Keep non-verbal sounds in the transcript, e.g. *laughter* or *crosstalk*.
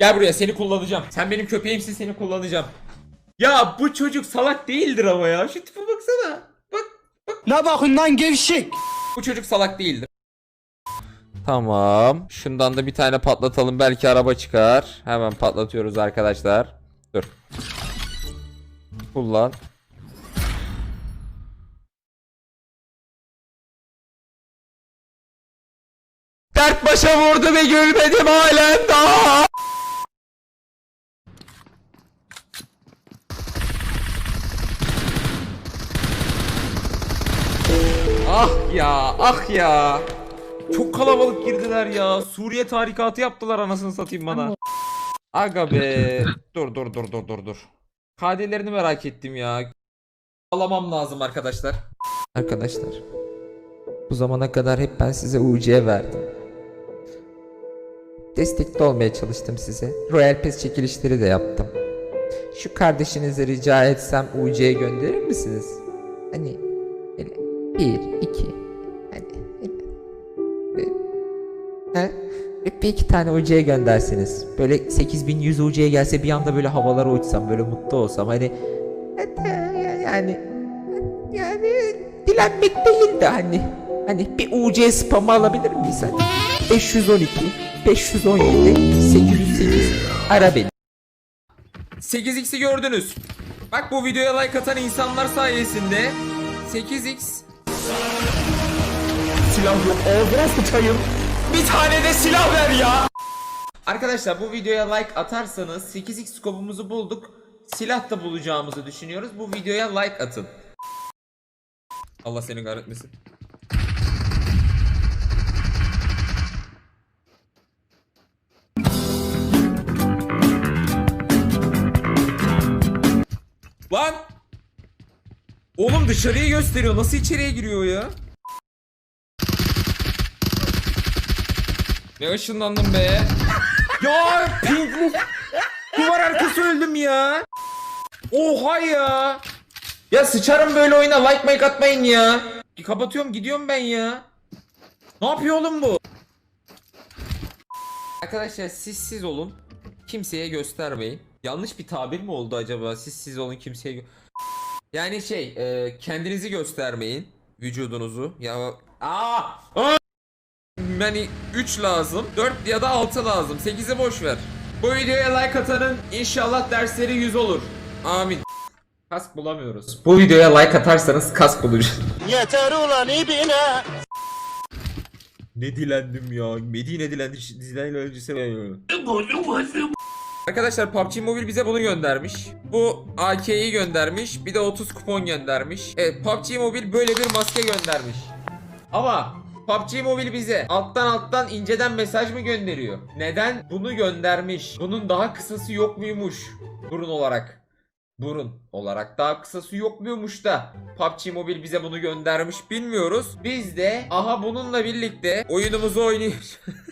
Gel buraya seni kullanacağım. Sen benim köpeğimsin seni kullanacağım. Ya bu çocuk salak değildir ama ya. Şu tipe baksana. Bak Ne bakın lan gevşek. bu çocuk salak değildir. Tamam. Şundan da bir tane patlatalım. Belki araba çıkar. Hemen patlatıyoruz arkadaşlar. Dur. Kullan. Dert başa vurdu ve gülmedim halen daha. Ah ya, ah ya. Çok kalabalık girdiler ya. Suriye tarikatı yaptılar anasını satayım bana. Aga be. Dur dur dur dur dur dur. KD'lerini merak ettim ya. Alamam lazım arkadaşlar. Arkadaşlar. Bu zamana kadar hep ben size UC verdim. Destekli olmaya çalıştım size. Royal Pass çekilişleri de yaptım. Şu kardeşinize rica etsem UC'ye gönderir misiniz? Hani böyle bir, iki, Bir iki tane UC'ye gönderseniz. Böyle 8100 UC'ye gelse bir anda böyle havalara uçsam böyle mutlu olsam hani yani yani dilenmek değil de hani hani bir UC spamı alabilir miyiz hani? 512 517 808 ara beni. 8x'i gördünüz. Bak bu videoya like atan insanlar sayesinde 8x Silah yok ağzına sıçayım. Bir tane de silah ver ya. Arkadaşlar bu videoya like atarsanız 8x skopumuzu bulduk. Silah da bulacağımızı düşünüyoruz. Bu videoya like atın. Allah seni kahretmesin. Lan! Oğlum dışarıyı gösteriyor. Nasıl içeriye giriyor ya? Ne ışınlandım be? ya pinkli duvar arkası öldüm ya. Oha ya. Ya sıçarım böyle oyuna like make atmayın ya. Kapatıyorum gidiyorum ben ya. Ne yapıyor oğlum bu? Arkadaşlar siz siz olun. Kimseye göstermeyin. Yanlış bir tabir mi oldu acaba? Siz siz olun kimseye Yani şey e, kendinizi göstermeyin. Vücudunuzu. Ya Aa! Aa! Yani 3 lazım. 4 ya da 6 lazım. 8'i boş ver. Bu videoya like atanın inşallah dersleri 100 olur. Amin. Kask bulamıyoruz. Bu videoya like atarsanız kask bulacağız. Yeter ulan ibine. Ne dilendim ya. Medine dilendi. Dilendi öncesi. Arkadaşlar PUBG Mobile bize bunu göndermiş. Bu AK'yi göndermiş. Bir de 30 kupon göndermiş. Evet PUBG Mobile böyle bir maske göndermiş. Ama PUBG Mobile bize alttan alttan inceden mesaj mı gönderiyor? Neden bunu göndermiş? Bunun daha kısası yok muymuş? Burun olarak. Burun olarak daha kısası yok muymuş da PUBG Mobile bize bunu göndermiş bilmiyoruz. Biz de aha bununla birlikte oyunumuzu oynuyoruz. *laughs*